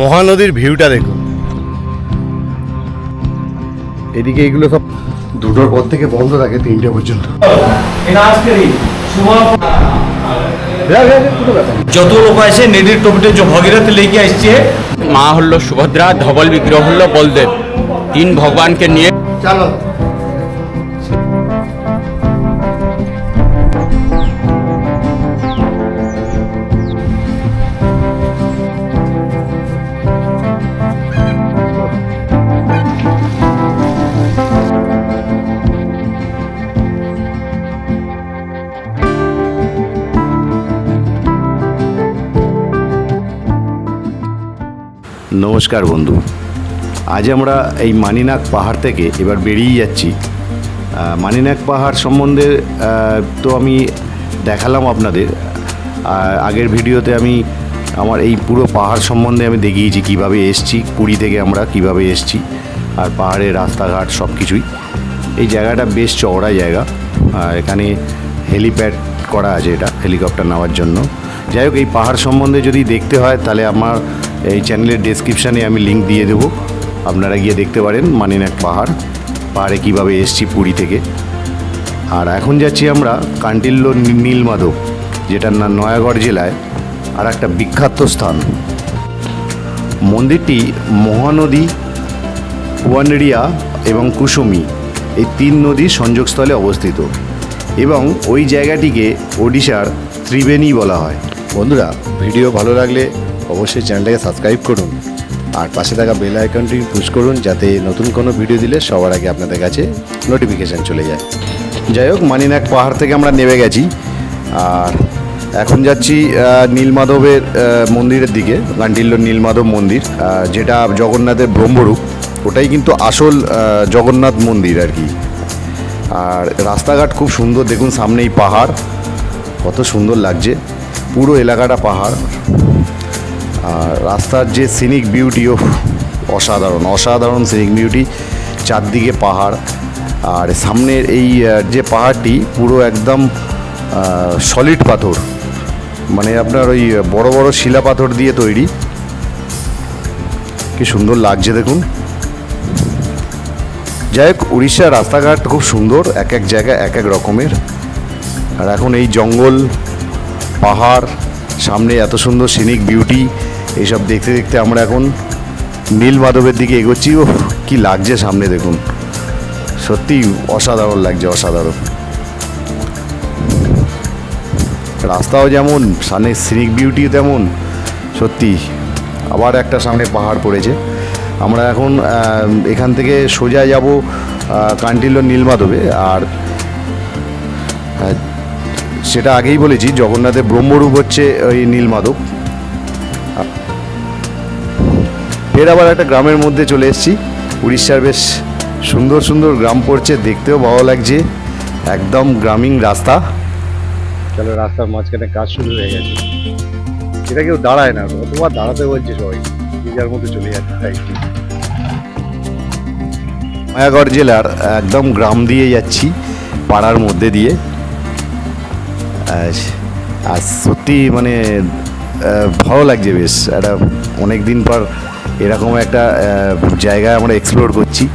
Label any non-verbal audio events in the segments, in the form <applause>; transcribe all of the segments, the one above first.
মহানদীর ভিউটা দেখুন। এদিকে এগুলো সব দুটোর পর থেকে বন্ধ থাকে তিনটে পর্যন্ত। যত লোক আছে নদীর টপিতে যে ভগীরথ লেগে আসছে মা হলো সুভদ্রা ধবল বিগ্রহ হলো বলদেব। তিন ভগবানকে নিয়ে চলো। নমস্কার বন্ধু। আজ আমরা এই মানিনাক পাহাড় থেকে এবার বেরিয়ে যাচ্ছি। মানিনাক পাহাড় সম্বন্ধে তো আমি দেখালাম আপনাদের। আগের ভিডিওতে আমি আমার এই পুরো পাহাড় সম্বন্ধে আমি দেখিয়েছি কীভাবে এসছি পুরী থেকে আমরা কীভাবে এসছি, আর পাহাড়ের রাস্তাঘাট সব কিছুই। এই জায়গাটা বেশ চওড়া জায়গা। এখানে হেলিপ্যাড করা আছে এটা, হেলিকপ্টার নেওয়ার জন্য। যাই হোক, এই পাহাড় সম্বন্ধে যদি দেখতে হয়, তাহলে আমার এই চ্যানেলের ডেসক্রিপশানে আমি লিঙ্ক দিয়ে দেবো। আপনারা গিয়ে দেখতে পারেন মানিনাক পাহাড়, পাহাড়ে কীভাবে এসছি পুরী থেকে। আর এখন যাচ্ছি আমরা কান্টিল্য নীলমাধব যেটা না নয়াগড় জেলায়, আর একটা বিখ্যাত স্থান। মন্দিরটি মহানদী পুয়ানড়িয়া এবং কুসুমি, এই তিন নদীর সংযোগস্থলে অবস্থিত। এবং ওই জায়গাটিকে ওডিশার ত্রিবেণী বলা হয়। বন্ধুরা, ভিডিও ভালো লাগলে অবশ্যই চ্যানেলটাকে সাবস্ক্রাইব করুন। আর পাশে থাকা বেল আইকনটি পুশ করুন যাতে নতুন কোনো ভিডিও দিলে সবার আগে আপনাদের কাছে নোটিফিকেশান চলে যায়। যাই হোক, মানিনাক পাহাড় থেকে আমরা নেমে গেছি। আর এখন যাচ্ছি নীলমাধবের মন্দিরের দিকে, গান্ডিল্য নীলমাধব মন্দির যেটা জগন্নাথের ব্রহ্মরূপ। ওটাই কিন্তু আসল জগন্নাথ মন্দির আর কি। আর রাস্তাঘাট খুব সুন্দর, দেখুন সামনেই পাহাড়। কত সুন্দর লাগছে। পুরো এলাকাটা পাহাড়। আর রাস্তার যে সিনিক বিউটি ও অসাধারণ অসাধারণ সিনিক বিউটি চারদিকে পাহাড়। আর সামনের এই যে পাহাড়টি পুরো একদম সলিড পাথর। মানে আপনার ওই বড় বড় শিলা পাথর দিয়ে তৈরি। কি সুন্দর লাগছে দেখুন। যাই হোক উড়িষ্যার রাস্তাঘাট খুব সুন্দর, এক এক জায়গা এক এক রকমের। আর এখন এই জঙ্গল, পাহাড় সামনে এত সুন্দর সিনিক বিউটি এইসব দেখতে দেখতে আমরা এখন নীল মাধবের দিকে এগোচ্ছি। ও কি লাগছে সামনে দেখুন। সত্যি অসাধারণ লাগছে, অসাধারণ। রাস্তাও যেমন, সামনে সিনিক বিউটি তেমন, সত্যি। আবার একটা সামনে পাহাড় পড়েছে। আমরা এখন এখান থেকে সোজা যাব কান্টিল্য নীলমাধবে আর সেটা আগেই বলেছি জগন্নাথের ব্রহ্মরূপ হচ্ছে ওই নীলমাধব। ফের আবার একটা গ্রামের মধ্যে চলে এসেছি। উড়িষ্যার বেশ সুন্দর সুন্দর গ্রাম পড়ছে দেখতেও ভালো লাগছে। একদম গ্রামীণ রাস্তা। চলো রাস্তার মাঝখানে কাজ শুরু হয়ে গেছে। এটা কেউ দাঁড়ায় না অতবার দাঁড়াতে বলছে সবাই যে যার মধ্যে চলে যাচ্ছে তাই। মায়াগড় জেলার একদম গ্রাম দিয়ে যাচ্ছি পাড়ার মধ্যে দিয়ে। আর সত্যি মানে ভালো লাগছে বেশ। একটা অনেক দিন পর এরকম একটা আহ, জায়গায় আমরা এক্সপ্লোর করছি।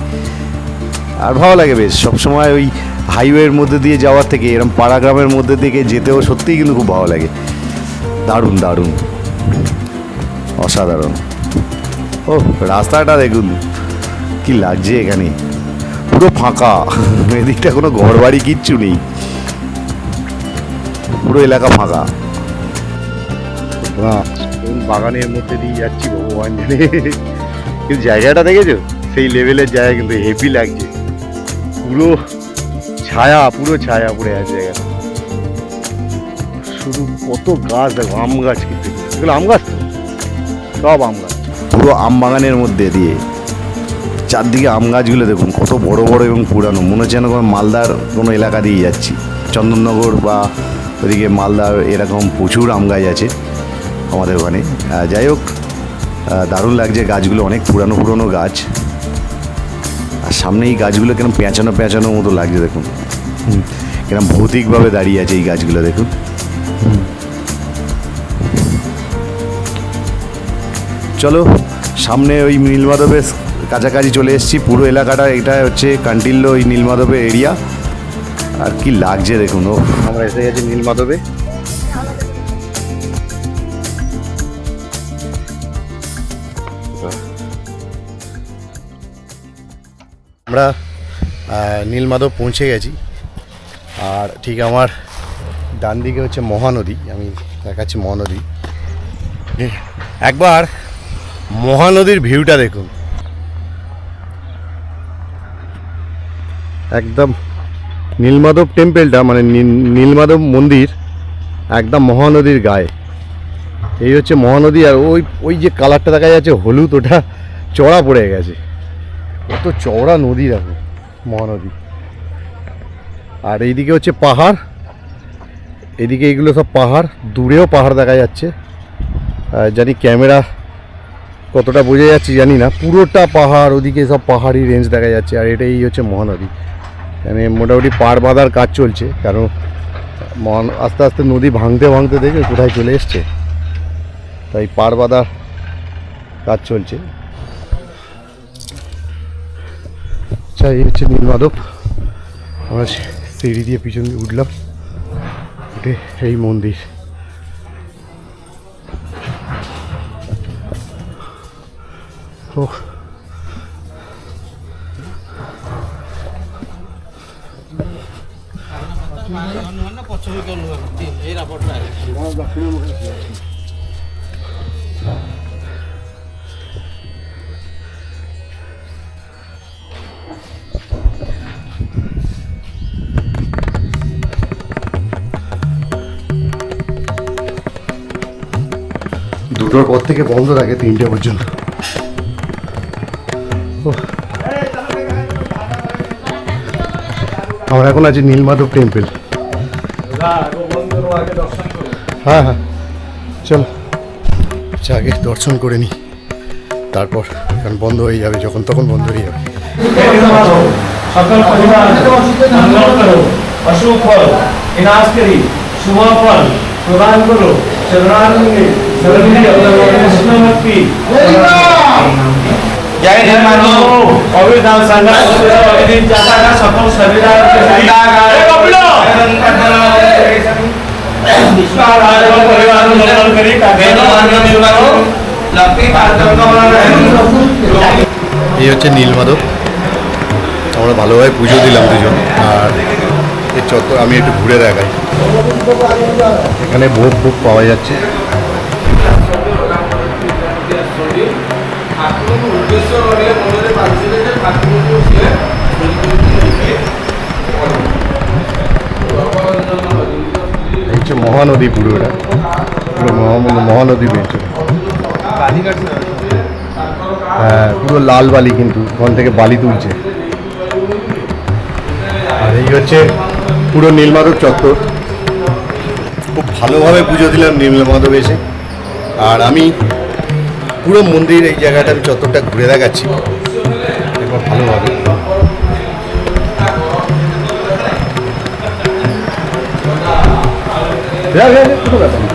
আর ভালো লাগে বেশ। সবসময় ওই হাইওয়ের মধ্যে দিয়ে যাওয়ার থেকে এরকম পাড়া গ্রামের মধ্যে থেকে যেতেও সত্যিই কিন্তু খুব ভালো লাগে। দারুণ দারুণ। অসাধারণ। ও রাস্তাটা দেখুন কি লাগছে এখানে। পুরো ফাঁকা। <laughs> এদিকটা কোনো ঘর বাড়ি কিচ্ছু নেই। পুরো এলাকা ফাঁকা। বাগানের মধ্যে দিয়ে যাচ্ছি ভগবান জানে। কিন্তু জায়গাটা দেখেছ? সেই লেভেলের জায়গা কিন্তু হেভি লাগছে। পুরো ছায়া পুরো ছায়া পড়ে আছে জায়গাটা। শুধু কত গাছ দেখো আম গাছ কিন্তু। এগুলো আম গাছ তো? সব আম গাছ। পুরো আম বাগানের মধ্যে দিয়ে। চারদিকে আম গাছগুলো দেখুন কত বড় বড় এবং পুরানো। মনে হচ্ছে যেন কোনো মালদার কোনো এলাকা দিয়ে যাচ্ছি। চন্দননগর বা ওদিকে মালদা এরকম প্রচুর আম গাছ আছে আমাদের ওখানে। যাই হোক দারুণ লাগছে গাছগুলো অনেক পুরানো পুরনো গাছ। আর সামনে এই গাছগুলো কেরম পেঁচানো পেঁচানো মতো লাগছে দেখুন। কিরম ভৌতিকভাবে দাঁড়িয়ে আছে এই গাছগুলো দেখুন। চলো সামনে ওই নীলমাধবের কাছাকাছি চলে এসেছি পুরো এলাকাটা এটা হচ্ছে কান্টিল্য ওই নীলমাধবের এরিয়া আর কি লাগছে দেখুন, ও। আমরা এসে গেছি নীলমাধবে। আমরা নীলমাধব পৌঁছে গেছি। আর ঠিক আমার ডান দিকে হচ্ছে মহানদী, আমি দেখাচ্ছি মহানদী। একবার মহানদীর ভিউটা দেখুন। একদম নীলমাধব টেম্পেলটা মানে নীল- নীলমাধব মন্দির, একদম মহানদীর গায়ে। এই হচ্ছে মহানদী, আর ওই ওই যে কালারটা দেখা যাচ্ছে, হলুদ, ওটা চড়া পড়ে গেছে। কত চওড়া নদী দেখো, মহানদী। আর এইদিকে হচ্ছে পাহাড় এদিকে এগুলো সব পাহাড়, দূরেও পাহাড় দেখা যাচ্ছে। জানি ক্যামেরা কতটা বোঝা যাচ্ছে জানি না, পুরোটা পাহাড়, ওদিকে সব পাহাড়ি রেঞ্জ দেখা যাচ্ছে, আর এটাই হচ্ছে মহানদী। এখানে মোটামুটি পাড় বাঁধার কাজ চলছে, কারণ মন আস্তে আস্তে নদী ভাঙতে ভাঙতে দেখে কোথায় চলে এসছে। তাই পাড় বাঁধার কাজ চলছে। আচ্ছা এই হচ্ছে নীলমাধব আমরা সিঁড়ি দিয়ে পিছন দিয়ে উঠলাম। উঠে এই মন্দির। ও দুটোর পর থেকে বন্ধ থাকে তিনটে পর্যন্ত। আমরা এখন আছি নীলমাধব টেম্পল হ্যাঁ হ্যাঁ চল। আচ্ছা আগে দর্শন করে নি। তারপর কারণ বন্ধ হয়ে যাবে যখন তখন বন্ধ হয়ে যাবে সকল পরিবার মঙ্গল করো। অশুভ ফল বিনাশ করি শুভ ফল প্রদান করো। চরণারবিন্দে শরণে কৃষ্ণ ভক্তি জয় জয় মানো অভিধান সংঘ অভিদিন জাতা সকল শরীরা মঙ্গল করি কাকে এই হচ্ছে নীলমাধব আমরা ভালোভাবে পুজো দিলাম দুজন। আর এই চত্বর আমি একটু ঘুরে দেখাই। এখানে ভোগ ভোগ পাওয়া যাচ্ছে। হচ্ছে মহানদী পুরো এটা। পুরো মহানদী বেঞ্চ হ্যাঁ পুরো লাল বালি কিন্তু ওখান থেকে বালি তুলছে আর এই হচ্ছে পুরো নীলমাধব চত্বর খুব ভালোভাবে পুজো দিলাম নীলমাধব এসে আর আমি পুরো মন্দির এই জায়গাটা আমি চত্বরটা ঘুরে দেখাচ্ছি এবার ভালোভাবে দেখ, ব্যাপার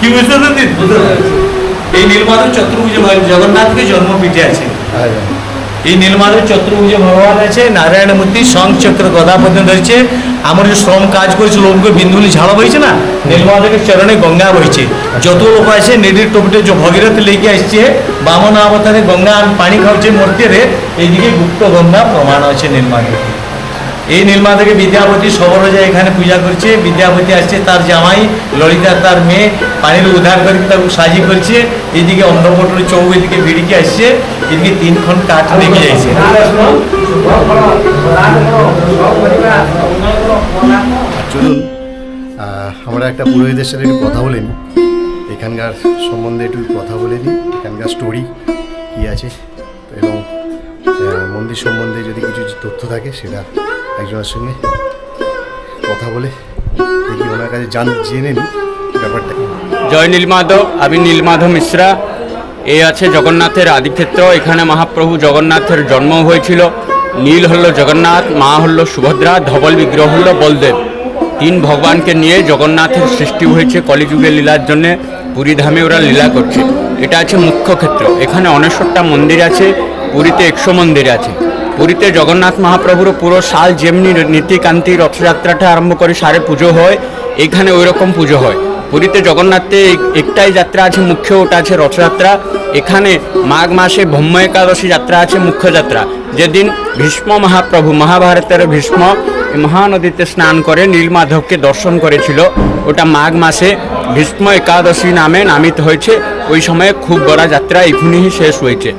কি বুঝতে পারছেন এই নীলমাধব চতুর্ভুজ জগন্নাথকে জন্মপীঠে আছে এই নীলমাধব চতুর্ভুজ ভগবান আছে নারায়ণ মূর্তি চক্র গদা পর্যন্ত ধরছে আমার যে শ্রম কাজ করেছে লোককে বিন্দুলি ঝাড় বইছে না? নীলমাধবের চরণে গঙ্গা বইছে। যত লোক আছে নিডির টপিটে যে ভগীরথ লেগে আসছে বামন অবতারে গঙ্গা পানি খাওয়াছে মূর্তিরে এইদিকে গুপ্ত গঙ্গা প্রমাণ আছে নীলমাধব এই নীলমাধবকে বিদ্যাপতি সবরজা এখানে পূজা করছে। বিদ্যাপতি আসছে, তার জামাই ললিতা, তার মেয়ে পানির উদ্ধার করে তাকে সাজি করছে। এদিকে অন্নপটুর চৌ এদিকে ভিড়িকে আসছে। এদিকে তিন খন কাঠ লেগে যাইছে। চলুন আমরা একটা পুরোহিতের সাথে একটু কথা বলে নিই। এখানকার সম্বন্ধে একটু কথা বলে নিই। এখানকার স্টোরি কী আছে? এবং মন্দির সম্বন্ধে যদি কিছু তথ্য থাকে, সেটা একজনের সঙ্গে কথা বলে দেখি ওনার কাছে জান জেনে নিই ব্যাপারটা। জয় নীলমাধব আমি নীলমাধব মিশ্রা। এ আছে জগন্নাথের আদিক্ষেত্র, এখানে মহাপ্রভু জগন্নাথের জন্ম হয়েছিল। নীল হল জগন্নাথ, মা হল সুভদ্রা, ধবল বিগ্রহ হল বলদেব। তিন ভগবানকে নিয়ে জগন্নাথের সৃষ্টি হয়েছে কলিযুগে লীলার জন্য। পুরীধামে ওরা লীলা করছে। এটা আছে মুখ্য ক্ষেত্র। এখানে অনেশ্বরটা মন্দির আছে, পুরীতে একশো মন্দির আছে। পুরীতে জগন্নাথ মহাপ্রভুর পুরো সাল যেমনি নীতিকান্তি রথযাত্রাটা আরম্ভ করে সারে পুজো হয়, এখানে ওই রকম পুজো হয়। পুরীতে জগন্নাথে একটাই যাত্রা আছে, মুখ্য ওটা আছে রথযাত্রা। এখানে মাঘ মাসে ব্রহ্ম একাদশী যাত্রা আছে, মুখ্য যাত্রা। যেদিন ভীষ্ম মহাপ্রভু, মহাভারতের ভীষ্ম মহানদীতে স্নান করে নীলমাধবকে দর্শন করেছিল। ওটা মাঘ মাসে ভীষ্ম একাদশী নামে নামিত হয়েছে। ওই সময়ে খুব বড় যাত্রা এখনই শেষ হয়েছে।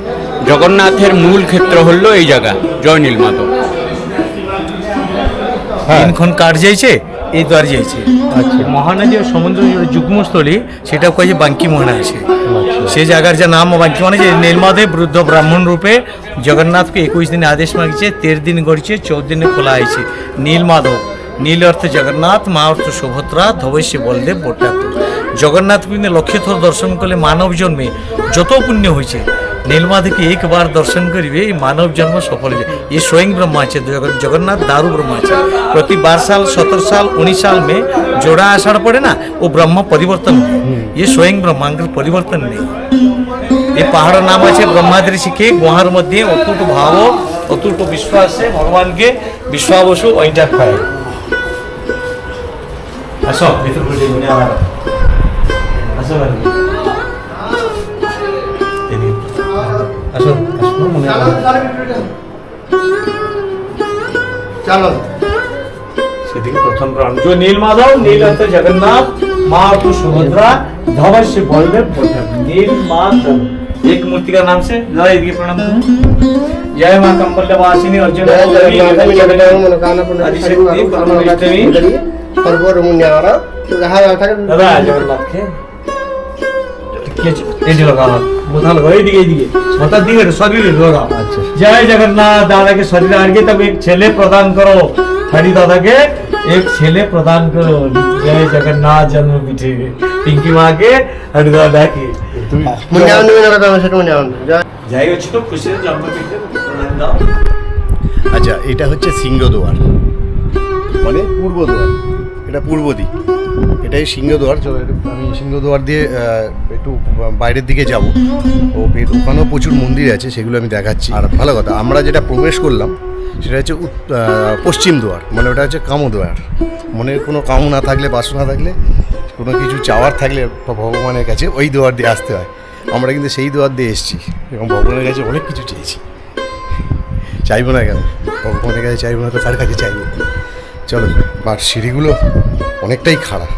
জগন্নাথের মূল ক্ষেত্র হলো এই জায়গা জয় নীলমাধব তিনক্ষণ কাঠ যাইছে? এই দ্বার যাইছে। আচ্ছা। মহানদী ও সমুদ্র যুগ্মস্থলী সেটা কয়েছে বাঙ্কি মোহনা আছে। সে জায়গার যে নাম বাঙ্কি মানে যে নীলমাধব বৃদ্ধ ব্রাহ্মণ রূপে জগন্নাথকে একুশ দিনে আদেশ মাগিছে তের দিন গড়িছে চৌদ দিনে খোলা হয়েছে। নীলমাধব নীল অর্থে জগন্নাথ মা অর্থ সুভদ্রা ধবৈশ্য বলদেব বোটা জগন্নাথ কিন্তু লক্ষ্যে দর্শন করলে মানব জন্মে যত পুণ্য হয়েছে নীলমাধবকে একবার দর্শন করিবে এই মানব জন্ম সফল হবে ये स्वयं ब्रह्मा আছে জগন- জগন্নাথ दारू ब्रह्मा আছে প্রতি बारह साल सत्रह साल उन्नीस साल में जोड़ा आषाढ़ पड़े ना वो ब्रह्म परिवर्तन हुए। ये स्वयं ব্রহ্মাঙ্গের পরিবর্তন নেই এই পাহাড়ের নাম আছে ব্রহ্মাদ্রি শিখে গুহার মধ্যে অতুট ভাব অতুট বিশ্বাসে ভগবানকে বিশ্বাবসু ওইটা খায় আসো ভিতর করে মনে আমার আসো होने चलो श्री प्रथम प्राण जो नील माधव नील अर्थ जगन्नाथ माँ तो सुभद्रा धवल से बलदेव बुद्धम नील माधव एक मूर्ति का नाम से जरा इनके प्रणाम जय माँ कंबल वासिनी अर्जुन जगन्नाथ के ये লগা? জয় জগন্নাথ দাদাকে শরীরে আগে তবে এক ছেলে প্রদান করো। হরি দাদাকে এক ছেলে প্রদান করো। জয় জগন্নাথ জন্ম পিঠে পিঙ্কি মাকে হরি দাদাকে। যাই হচ্ছে তো খুশি জন্ম পিঠে প্রদান দাও। আচ্ছা এটা হচ্ছে সিংহদুয়ার। মানে পূর্ব দুয়ার এটা পূর্ব দিক। এটাই সিংহদুয়ার। চলো আমি সিংহদুয়ার দিয়ে একটু বাইরের দিকে যাব। ও ওখানেও প্রচুর মন্দির আছে, সেগুলো আমি দেখাচ্ছি। আর ভালো কথা, আমরা যেটা প্রবেশ করলাম, সেটা হচ্ছে পশ্চিম দুয়ার মানে ওটা হচ্ছে কামদুয়ার মনের কোনো কামও না থাকলে, বাসনা থাকলে, কোনো কিছু চাওয়ার থাকলে ভগবানের কাছে ওই দুয়ার দিয়ে আসতে হয়। আমরা কিন্তু সেই দুয়ার দিয়ে এসেছি, এবং ভগবানের কাছে অনেক কিছু চেয়েছি। চাইব না কেন? ভগবানের কাছে চাইব না তো তার কাছে চাইব? চলো, আর সিঁড়িগুলো অনেকটাই খারাপ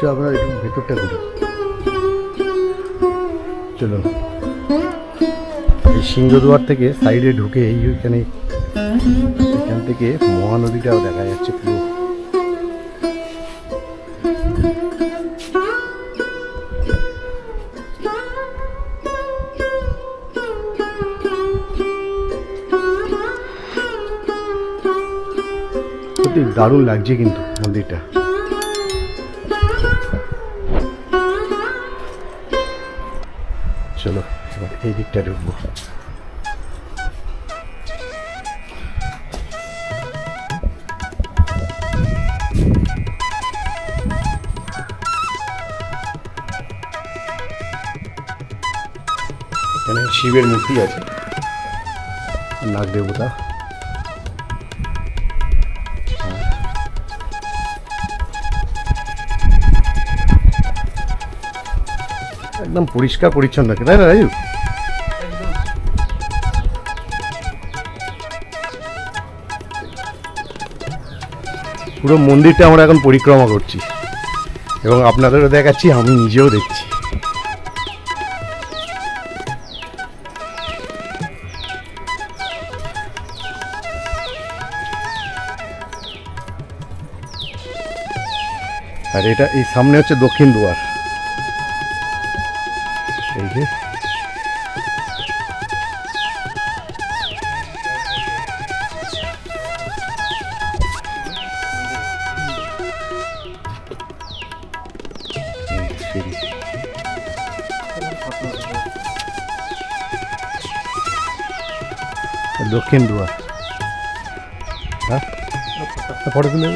চলো আমরা একটু ভেতরটা ঘুরি। চলুন এই সিংহদুয়ার থেকে সাইডে ঢুকে এই ওইখানে এখান থেকে মহানদীটাও দেখা যাচ্ছে পুরো। দারুণ লাগছে কিন্তু মন্দিরটা। এই দিকটা ঢুকবো। শিবের মূর্তি আছে। নাগ দেবতা। একদম পরিষ্কার পরিচ্ছন্ন তাই না রাজু? পুরো মন্দিরটা আমরা এখন পরিক্রমা করছি। এবং আপনাদেরও দেখাচ্ছি, আমি নিজেও দেখছি। আর এটা এই সামনে হচ্ছে দক্ষিণ দুয়ার। এই যে দুয়ার হ্যাঁ ফটো তুলে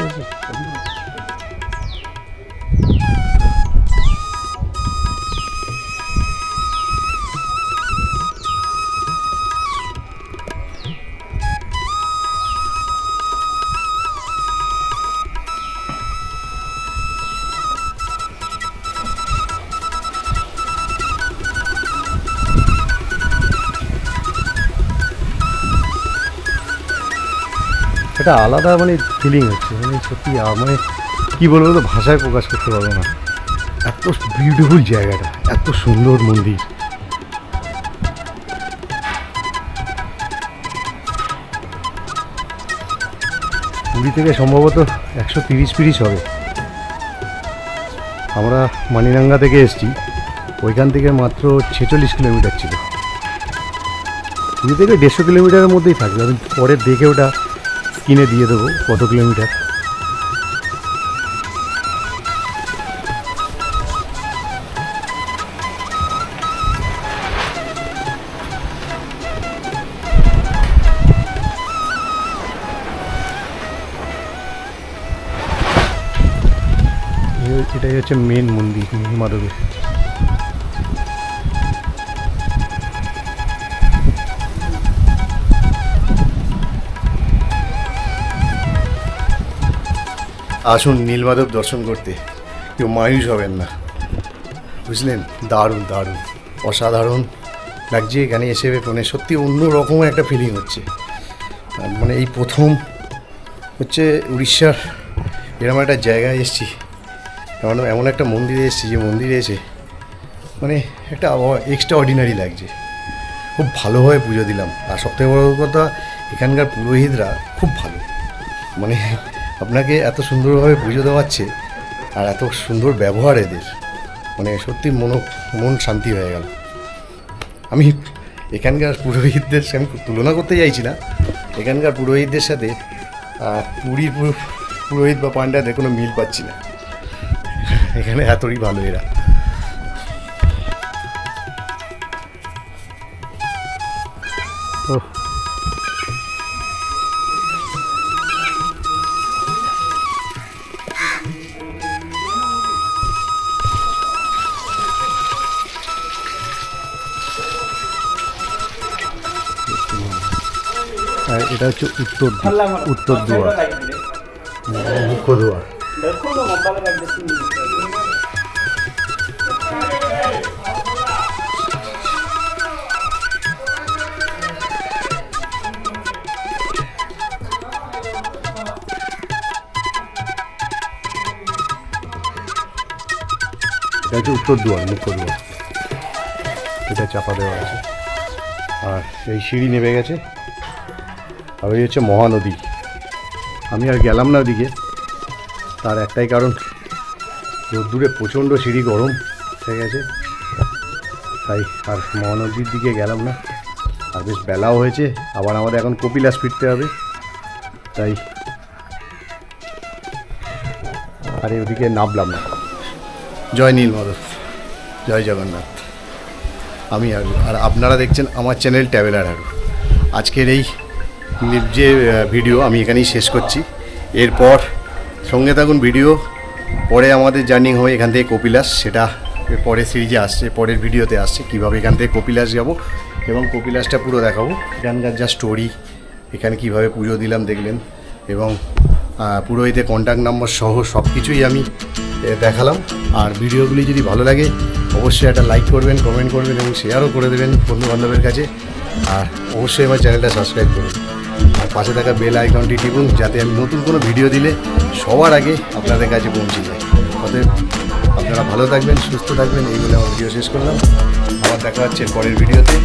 এটা আলাদা মানে ফিলিং হচ্ছে মানে সত্যি মানে কী বলব তো, ভাষায় প্রকাশ করতে পারব না। এত বিউটিফুল জায়গাটা, এত সুন্দর মন্দির। পুরী থেকে সম্ভবত একশো তিরিশ পিরিশ হবে। আমরা মানিরাঙ্গা থেকে এসেছি, ওইখান থেকে মাত্র ছেচল্লিশ কিলোমিটার ছিল। পুরী থেকে দেড়শো কিলোমিটারের মধ্যেই থাকবে, আমি পরে দেখে ওটা স্ক্রিনে দিয়ে দেবো কত কিলোমিটার? এটাই হচ্ছে মেন মন্দির মাধবের আসুন নীলমাধব দর্শন করতে। কেউ মায়ুস হবেন না। বুঝলেন? দারুণ দারুণ। অসাধারণ। লাগছে এখানে এসে মানে সত্যি অন্য রকম একটা ফিলিং হচ্ছে। মানে এই প্রথম হচ্ছে উড়িষ্যার এরকম একটা জায়গায় এসেছি। এমন এমন একটা মন্দিরে এসেছি যে মন্দিরে এসে মানে একটা এক্সট্রা অর্ডিনারি লাগছে। খুব ভালোভাবে পুজো দিলাম। আর সবথেকে বড় কথা, এখানকার পুরোহিতরা খুব ভালো। মানে আপনাকে এত সুন্দরভাবে পুজো দেওয়াচ্ছে আর এত সুন্দর ব্যবহার এদের। মানে সত্যি মন মন শান্তি হয়ে গেল। আমি এখানকার পুরোহিতদের আমি তুলনা করতে চাইছি না। এখানকার পুরোহিতদের সাথে পুরীর পুরোহিত বা পাণ্ডাদের কোনো মিল পাচ্ছি না। এখানে এতই ভালো এরা। এটা হচ্ছে উত্তর উত্তর দুয়ার। মুখ্য দুয়ার। এটা হচ্ছে উত্তর দুয়ার মুখ্য দুয়ার। এটা চাপা দেওয়া আছে। আর এই সিঁড়ি নেমে গেছে। আর ওই হচ্ছে মহানদী আমি আর গেলাম না ওদিকে। তার একটাই কারণ রোদ্দুরে প্রচণ্ড সিঁড়ি গরম হয়ে গেছে। তাই আর মহানদীর দিকে গেলাম না। আর বেশ বেলাও হয়েছে, আবার আমাদের এখন কপিলাস ফিরতে হবে। তাই আর ওদিকে নামলাম না। জয় নীল মাধব, জয় জগন্নাথ। আমি আর আর আপনারা দেখছেন আমার চ্যানেল ট্যাভেলার হারু। আজকের এই যে ভিডিও আমি এখানেই শেষ করছি। এরপর সঙ্গে থাকুন ভিডিও পরে আমাদের জার্নি হবে এখান থেকে কপিলাস সেটা পরের সিরিজে আসছে পরের ভিডিওতে আসছে কীভাবে এখান থেকে কপিলাস যাব এবং কপিলাসটা পুরো দেখাবো। এখানকার যা স্টোরি এখানে কীভাবে পুজো দিলাম দেখলেন এবং আহ, পুরোহিতের কন্ট্যাক্ট নাম্বার সহ সব কিছুই আমি দেখালাম। আর ভিডিওগুলি যদি ভালো লাগে অবশ্যই একটা লাইক করবেন কমেন্ট করবেন এবং শেয়ারও করে দেবেন বন্ধুবান্ধবের কাছে। আর অবশ্যই আমার চ্যানেলটা সাবস্ক্রাইব করুন। আর পাশে থাকা বেল আইকনটি টিপুন, যাতে আমি নতুন কোনো ভিডিও দিলে সবার আগে আপনাদের কাছে পৌঁছে যায় অতএব আপনারা ভালো থাকবেন, সুস্থ থাকবেন এইগুলো আমার ভিডিও শেষ করলাম। আবার দেখা হচ্ছে পরের ভিডিওতে